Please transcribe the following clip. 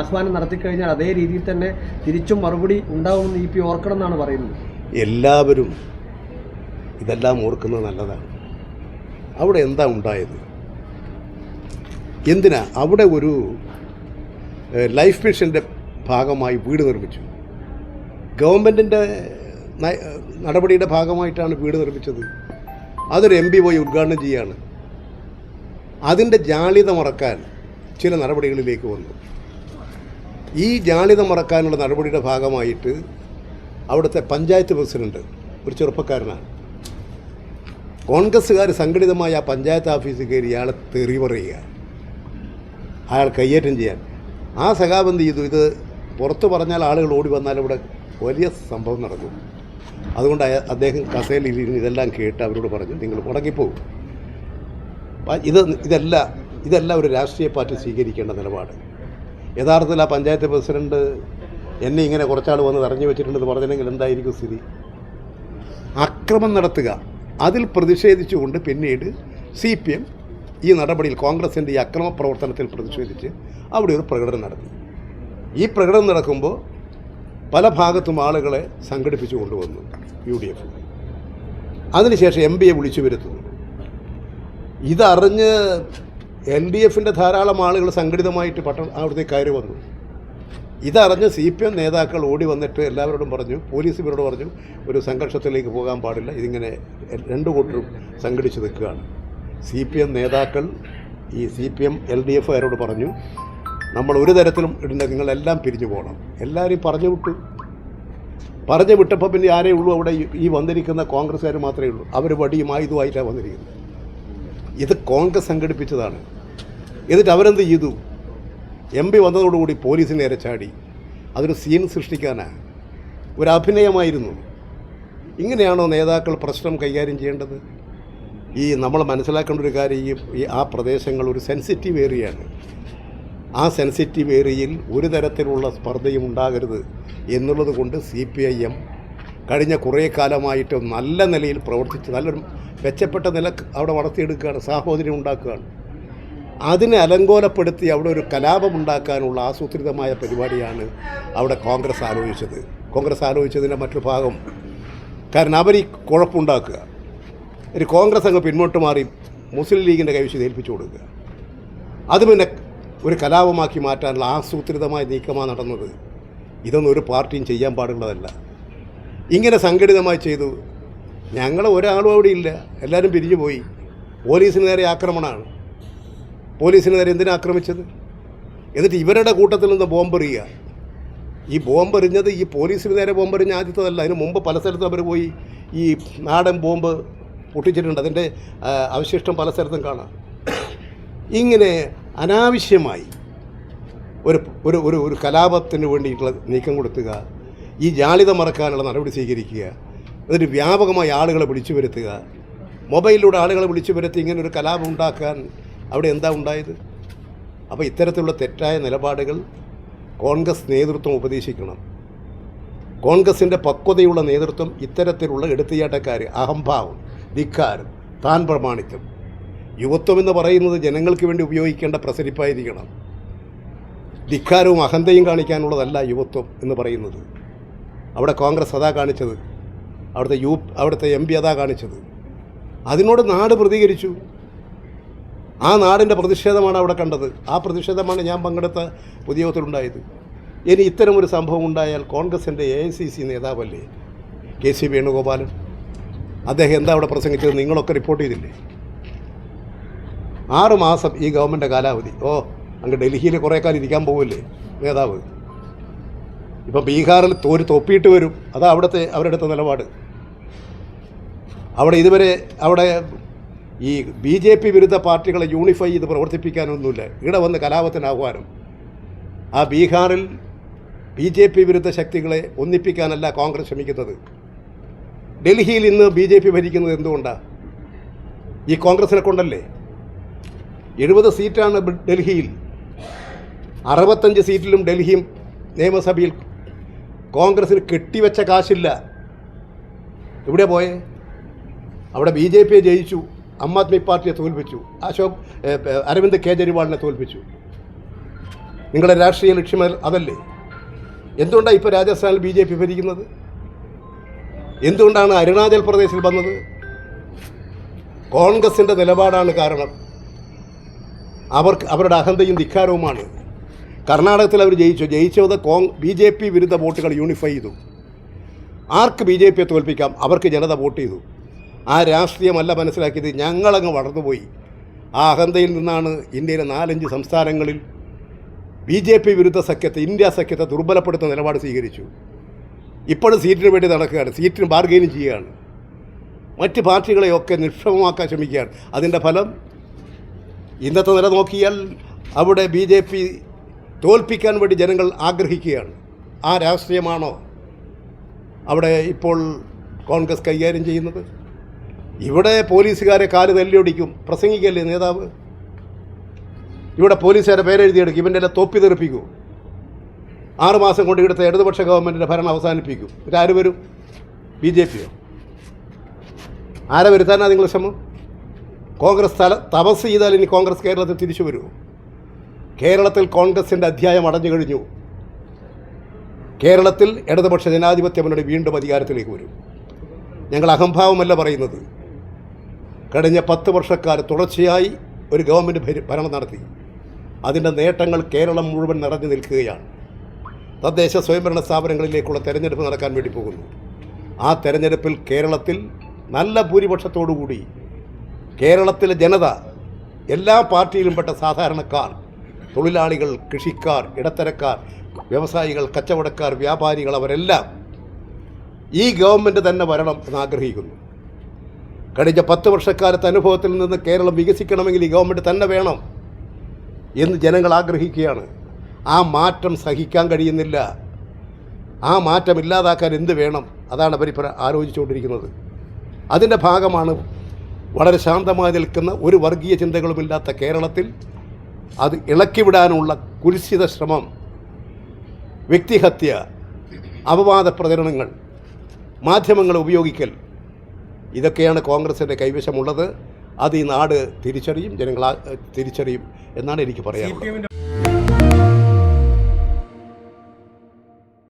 ആഹ്വാനം നടത്തിക്കഴിഞ്ഞാൽ അതേ രീതിയിൽ തന്നെ തിരിച്ചും മറുപടി ഉണ്ടാവുമെന്ന് ഇ പി ഓർക്കണം എന്നാണ് പറയുന്നത്. എല്ലാവരും ഇതെല്ലാം ഓർക്കുന്നത് നല്ലതാണ്. അവിടെ എന്താ ഉണ്ടായത്? എന്തിനാ? അവിടെ ഒരു ലൈഫ് മിഷന്റെ ഭാഗമായി വീട് നിർമ്മിച്ചു. ഗവൺമെന്റിന്റെ നടപടിയുടെ ഭാഗമായിട്ടാണ് വീട് നിർമ്മിച്ചത്. അതൊരു എം പി പോയി ഉദ്ഘാടനം ചെയ്യുകയാണ് അതിന്റെ ജാളിത മറക്കാൻ ചില നടപടികളിലേക്ക് വന്നു. ഈ ജാള്യത മറക്കാനുള്ള നടപടിയുടെ ഭാഗമായിട്ട് അവിടുത്തെ പഞ്ചായത്ത് പ്രസിഡന്റ് ഒരു ചെറുപ്പക്കാരനാണ്. കോൺഗ്രസ്സുകാർ സംഘടിതമായ ആ പഞ്ചായത്ത് ഓഫീസിൽ കയറി ഇയാളെ തെറി പറയുക. അയാൾ കയ്യേറ്റം ചെയ്യാൻ. ആ സഖാബ് ചെയ്തു? ഇത് പുറത്ത് പറഞ്ഞാൽ ആളുകൾ ഓടി വന്നാൽ ഇവിടെ വലിയ സംഭവം നടക്കും. അതുകൊണ്ട് അദ്ദേഹം കസേലയിൽ ഇരുന്ന് ഇതെല്ലാം കേട്ട് അവരോട് പറഞ്ഞു നിങ്ങൾ മുടങ്ങിപ്പോകും. ഇത് ഇതല്ല ഇതല്ല ഒരു രാഷ്ട്രീയ പാർട്ടി സ്വീകരിക്കേണ്ട നിലപാട്. യഥാർത്ഥത്തിൽ ആ പഞ്ചായത്ത് പ്രസിഡന്റ് എന്നെ ഇങ്ങനെ കുറച്ചാൾ വന്ന് തടഞ്ഞു വെച്ചിട്ടുണ്ടെന്ന് പറഞ്ഞില്ലെങ്കിൽ എന്തായിരിക്കും സ്ഥിതി? അക്രമം നടത്തുക. അതിൽ പ്രതിഷേധിച്ചുകൊണ്ട് പിന്നീട് സി പി എം ഈ നടപടിയിൽ കോൺഗ്രസിന്റെ ഈ അക്രമ പ്രവർത്തനത്തിൽ പ്രതിഷേധിച്ച് അവിടെ ഒരു പ്രകടനം നടത്തി. ഈ പ്രകടനം നടക്കുമ്പോൾ പല ഭാഗത്തും ആളുകളെ സംഘടിപ്പിച്ചു കൊണ്ടുവന്നു യു ഡി എഫ് അതിനുശേഷം എം പിയെ വിളിച്ചു വരുത്തുന്നു. ഇതറിഞ്ഞ് എൽ ഡി എഫിന്റെ ധാരാളം ആളുകൾ സംഘടിതമായിട്ട് പട്ടണം അവിടുത്തെ കയറി വന്നു. ഇതറിഞ്ഞ് സി പി എം നേതാക്കൾ ഓടി വന്നിട്ട് എല്ലാവരോടും പറഞ്ഞു പോലീസ് ഇവരോട് പറഞ്ഞു ഒരു സംഘർഷത്തിലേക്ക് പോകാൻ പാടില്ല ഇതിങ്ങനെ രണ്ടു കൂട്ടരും സംഘടിച്ച് നിൽക്കുകയാണ്. സി പി എം നേതാക്കൾ ഈ C P M L D എഫുകാരോട് പറഞ്ഞു നമ്മൾ ഒരു തരത്തിലും ഇടുന്ന നിങ്ങളെല്ലാം പിരിഞ്ഞു പോകണം. എല്ലാവരെയും പറഞ്ഞു വിട്ടു. പറഞ്ഞു വിട്ടപ്പോൾ പിന്നെ ആരേ ഉള്ളൂ അവിടെ ഈ വന്നിരിക്കുന്ന കോൺഗ്രസ്സുകാർ മാത്രമേ ഉള്ളൂ. അവർ വടിയും ആയുധമായിട്ടാണ് വന്നിരിക്കുന്നത്. ഇത് കോൺഗ്രസ് സംഘടിപ്പിച്ചതാണ്. എന്നിട്ട് അവരെന്ത് ചെയ്തു? എം പി വന്നതോടുകൂടി പോലീസിന് നേരെ ചാടി. അതൊരു സീൻ സൃഷ്ടിക്കാനാണ് ഒരു അഭിനയമായിരുന്നു. ഇങ്ങനെയാണോ നേതാക്കൾ പ്രശ്നം കൈകാര്യം ചെയ്യേണ്ടത്? ഈ നമ്മൾ മനസ്സിലാക്കേണ്ട ഒരു കാര്യം ഈ ഈ ആ പ്രദേശങ്ങൾ ഒരു സെൻസിറ്റീവ് ഏരിയയാണ് ആ സെൻസിറ്റീവ് ഏരിയയിൽ ഒരു തരത്തിലുള്ള സ്പർദ്ധയും ഉണ്ടാകരുത് എന്നുള്ളത് കൊണ്ട് സി പി ഐ എം കഴിഞ്ഞ കുറേ കാലമായിട്ട് നല്ല നിലയിൽ പ്രവർത്തിച്ച് നല്ലൊരു മെച്ചപ്പെട്ട നില അവിടെ വളർത്തിയെടുക്കുകയാണ് സാഹോദര്യം ഉണ്ടാക്കുകയാണ്. അതിനെ അലങ്കോലപ്പെടുത്തി അവിടെ ഒരു കലാപമുണ്ടാക്കാനുള്ള ആസൂത്രിതമായ പരിപാടിയാണ് അവിടെ കോൺഗ്രസ് ആലോചിച്ചത്. കോൺഗ്രസ് ആലോചിച്ചതിന്റെ മറ്റൊരു ഭാഗം കാരണം അവർ ഈ കുഴപ്പമുണ്ടാക്കുക. ഒരു കോൺഗ്രസ് അങ്ങ് പിന്നോട്ട് മാറി മുസ്ലിം ലീഗിന്റെ കൈവശം ഏൽപ്പിച്ചു കൊടുക്കുക. അത് പിന്നെ ഒരു കലാപമാക്കി മാറ്റാനുള്ള ആസൂത്രിതമായ നീക്കമാണ് നടന്നത്. ഇതൊന്നും ഒരു പാർട്ടിയും ചെയ്യാൻ പാടുള്ളതല്ല. ഇങ്ങനെ സംഘടിതമായി ചെയ്തു. ഞങ്ങൾ ഒരാളും അവിടെ ഇല്ല. എല്ലാവരും പിരിഞ്ഞു പോയി പോലീസിന് നേരെ ആക്രമണമാണ്. പോലീസിന് നേരെ എന്തിനാ ആക്രമിച്ചത്? എന്നിട്ട് ഇവരുടെ കൂട്ടത്തിൽ നിന്ന് ബോംബെറിയുക. ഈ ബോംബെറിഞ്ഞത് ഈ പോലീസിന് നേരെ ബോംബെറിഞ്ഞ ആദ്യത്തതല്ല. അതിന് മുമ്പ് പല സ്ഥലത്തും അവർ പോയി ഈ നാടൻ ബോംബ് പൊട്ടിച്ചിട്ടുണ്ട്. അതിന്റെ അവശിഷ്ടം പല സ്ഥലത്തും കാണാം. ഇങ്ങനെ അനാവശ്യമായി ഒരു ഒരു ഒരു ഒരു കലാപത്തിന് വേണ്ടിയിട്ടുള്ള നീക്കം കൊടുത്തുക ഈ ജാളിത മറക്കാനുള്ള നടപടി സ്വീകരിക്കുക എന്നിട്ട് വ്യാപകമായി ആളുകളെ വിളിച്ചു വരുത്തുക മൊബൈലിലൂടെ ആളുകളെ വിളിച്ചു വരുത്തി ഇങ്ങനെ ഒരു കലാപം ഉണ്ടാക്കാൻ അവിടെ എന്താ ഉണ്ടായത്? അപ്പോൾ ഇത്തരത്തിലുള്ള തെറ്റായ നിലപാടുകൾ കോൺഗ്രസ് നേതൃത്വം ഉപദേശിക്കണം. കോൺഗ്രസിന്റെ പക്വതയുള്ള നേതൃത്വം ഇത്തരത്തിലുള്ള എടുത്തുചാട്ടക്കാർ അഹംഭാവം ധിക്കാരം താൻ പ്രമാണിത്വം യുവത്വം എന്ന് പറയുന്നത് ജനങ്ങൾക്ക് വേണ്ടി ഉപയോഗിക്കേണ്ട പ്രസരിപ്പായിരിക്കണം. ധിക്കാരവും അഹന്തയും കാണിക്കാനുള്ളതല്ല യുവത്വം എന്ന് പറയുന്നത്. അവിടെ കോൺഗ്രസ് അതാ കാണിച്ചത്. അവിടുത്തെ യു അവിടുത്തെ എം പി അതാ കാണിച്ചത്. അതിനോട് നാട് പ്രതികരിച്ചു. ആ നാടിന്റെ പ്രതിഷേധമാണ് അവിടെ കണ്ടത്. ആ പ്രതിഷേധമാണ് ഞാൻ പങ്കെടുത്ത ഉദ്യോഗത്തിലുണ്ടായത് ഇനി ഇത്തരമൊരു സംഭവം ഉണ്ടായാൽ കോൺഗ്രസിന്റെ A I C C നേതാവല്ലേ? K C Venugopalan. അദ്ദേഹം എന്താ അവിടെ പ്രസംഗിച്ചത്? നിങ്ങളൊക്കെ റിപ്പോർട്ട് ചെയ്തില്ലേ? ആറ് മാസം ഈ ഗവൺമെന്റ് കാലാവധി. ഓ അങ്ങ് ഡൽഹിയിൽ കുറേ കാലം ഇരിക്കാൻ പോകില്ലേ നേതാവ്? ഇപ്പം ബീഹാറിൽ തോര് തൊപ്പിയിട്ട് വരും. അതാ അവിടുത്തെ അവരുടെ നിലപാട്. അവിടെ ഇതുവരെ അവിടെ ഈ ബി ജെ പി വിരുദ്ധ പാർട്ടികളെ യൂണിഫൈ ചെയ്ത് പ്രവർത്തിപ്പിക്കാനൊന്നുമില്ല. ഇവിടെ വന്ന് കലാപത്തിന് ആഹ്വാനം ആ ബീഹാറിൽ ബി ജെ പി വിരുദ്ധ ശക്തികളെ ഒന്നിപ്പിക്കാനല്ല കോൺഗ്രസ് ശ്രമിക്കുന്നത്. ഡൽഹിയിൽ ഇന്ന് ബി ജെ പി ഭരിക്കുന്നത് എന്തുകൊണ്ടാണ് ഈ കോൺഗ്രസിനെ കൊണ്ടല്ലേ? എഴുപത് സീറ്റാണ് ഡൽഹിയിൽ. അറുപത്തഞ്ച് സീറ്റിലും ഡൽഹിയും നിയമസഭയിൽ കോൺഗ്രസിന് കെട്ടിവെച്ച കാശില്ല. എവിടെ പോയേ? അവിടെ ബി ജെ പിയെ ജയിച്ചു. ആം ആദ്മി പാർട്ടിയെ തോൽപ്പിച്ചു. അശോക് അരവിന്ദ് കേജ്രിവാളിനെ തോൽപ്പിച്ചു. നിങ്ങളുടെ രാഷ്ട്രീയ ലക്ഷ്യം അതല്ലേ? എന്തുകൊണ്ടാണ് ഇപ്പോൾ രാജസ്ഥാനിൽ ബി ജെ പി ഭരിക്കുന്നത്? എന്തുകൊണ്ടാണ് അരുണാചൽ പ്രദേശിൽ വന്നത്? കോൺഗ്രസിന്റെ നിലപാടാണ് കാരണം. അവർക്ക് അവരുടെ അഹന്തയും ധിക്കാരവുമാണ്. കർണാടകത്തിൽ അവർ ജയിച്ചു. ജയിച്ചത് കോങ് ബി ജെ പി വിരുദ്ധ വോട്ടുകൾ യൂണിഫൈ ചെയ്തു. ആർക്ക് ബി ജെ പിയെ തോൽപ്പിക്കാം? അവർക്ക് ജനത വോട്ട് ചെയ്തു. ആ രാഷ്ട്രീയമല്ല മനസ്സിലാക്കിയത്. ഞങ്ങളങ്ങ് വളർന്നുപോയി. ആ അഹന്തയിൽ നിന്നാണ് ഇന്ത്യയിലെ നാലഞ്ച് സംസ്ഥാനങ്ങളിൽ ബി ജെ പി വിരുദ്ധ സഖ്യത്തെ ഇന്ത്യ സഖ്യത്തെ ദുർബലപ്പെടുത്തുന്ന നിലപാട് സ്വീകരിച്ചു. ഇപ്പോഴും സീറ്റിന് വേണ്ടി നടക്കുകയാണ്. സീറ്റിന് ബാർഗെയിനും ചെയ്യുകയാണ്. മറ്റ് പാർട്ടികളെയൊക്കെ നിക്ഷേപമാക്കാൻ ശ്രമിക്കുകയാണ്. അതിന്റെ ഫലം ഇന്നത്തെ നില നോക്കിയാൽ അവിടെ ബി ജെ പി തോൽപ്പിക്കാൻ വേണ്ടി ജനങ്ങൾ ആഗ്രഹിക്കുകയാണ്. ആ രാഷ്ട്രീയമാണോ അവിടെ ഇപ്പോൾ കോൺഗ്രസ് കൈകാര്യം ചെയ്യുന്നത്? ഇവിടെ പോലീസുകാരെ കാൽ തല്ലിയൊടിക്കും. പ്രസംഗിക്കല്ലേ നേതാവ്? ഇവിടെ പോലീസുകാരെ പേരെഴുതിയെടുക്കും. ഇവന്റെ എല്ലാം തൊപ്പി തെറിപ്പിക്കൂ. ആറുമാസം കൊണ്ട് ഇവിടുത്തെ ഇടതുപക്ഷ ഗവൺമെന്റിന്റെ ഭരണം അവസാനിപ്പിക്കും. ഇതാര് വരും? ബി ജെ പിയോ? ആരെ വരുത്താനാണ് നിങ്ങൾ ശ്രമം? കോൺഗ്രസ് തല തപസ് ചെയ്താൽ ഇനി കോൺഗ്രസ് കേരളത്തിൽ തിരിച്ചു വരുമോ? കേരളത്തിൽ കോൺഗ്രസിന്റെ അധ്യായം അടഞ്ഞു കഴിഞ്ഞു. കേരളത്തിൽ ഇടതുപക്ഷ ജനാധിപത്യ മുന്നണി വീണ്ടും അധികാരത്തിലേക്ക് വരും. ഞങ്ങൾ അഹംഭാവമല്ല പറയുന്നത്. കഴിഞ്ഞ പത്ത് വർഷക്കാലം തുടർച്ചയായി ഒരു ഗവൺമെന്റ് ഭരി- ഭരണം നടത്തി. അതിന്റെ നേട്ടങ്ങൾ കേരളം മുഴുവൻ നിറഞ്ഞു നിൽക്കുകയാണ്. തദ്ദേശ സ്വയംഭരണ സ്ഥാപനങ്ങളിലേക്കുള്ള തെരഞ്ഞെടുപ്പ് നടക്കാൻ വേണ്ടി പോകുന്നു. ആ തെരഞ്ഞെടുപ്പിൽ കേരളത്തിൽ നല്ല ഭൂരിപക്ഷത്തോടുകൂടി കേരളത്തിലെ ജനത എല്ലാ പാർട്ടിയിലും പെട്ട സാധാരണക്കാർ തൊഴിലാളികൾ കൃഷിക്കാർ ഇടത്തരക്കാർ വ്യവസായികൾ കച്ചവടക്കാർ വ്യാപാരികൾ അവരെല്ലാം ഈ ഗവൺമെന്റ് തന്നെ വരണം എന്ന് ആഗ്രഹിക്കുന്നു. കഴിഞ്ഞ പത്ത് വർഷക്കാലത്തെ അനുഭവത്തിൽ നിന്ന് കേരളം വികസിക്കണമെങ്കിൽ ഈ ഗവൺമെന്റ് തന്നെ വേണം എന്ന് ജനങ്ങൾ ആഗ്രഹിക്കുകയാണ്. ആ മാറ്റം സഹിക്കാൻ കഴിയുന്നില്ല. ആ മാറ്റം ഇല്ലാതാക്കാൻ എന്ത് വേണം? അതാണ് അവരിപ്പോൾ ആലോചിച്ചുകൊണ്ടിരിക്കുന്നത്. അതിന്റെ ഭാഗമാണ് വളരെ ശാന്തമായി നിൽക്കുന്ന ഒരു വർഗീയ ചിന്തകളുമില്ലാത്ത കേരളത്തിൽ അത് ഇളക്കിവിടാനുള്ള കുരിശിത ശ്രമം വ്യക്തിഹത്യ അപവാദ പ്രചരണങ്ങൾ മാധ്യമങ്ങൾ ഉപയോഗിക്കൽ ഇതൊക്കെയാണ് കോൺഗ്രസിന്റെ കൈവശമുള്ളത്. അത് ഈ നാട് തിരിച്ചറിയും ജനങ്ങൾ തിരിച്ചറിയും എന്നാണ് എനിക്ക് പറയാനുള്ളത്.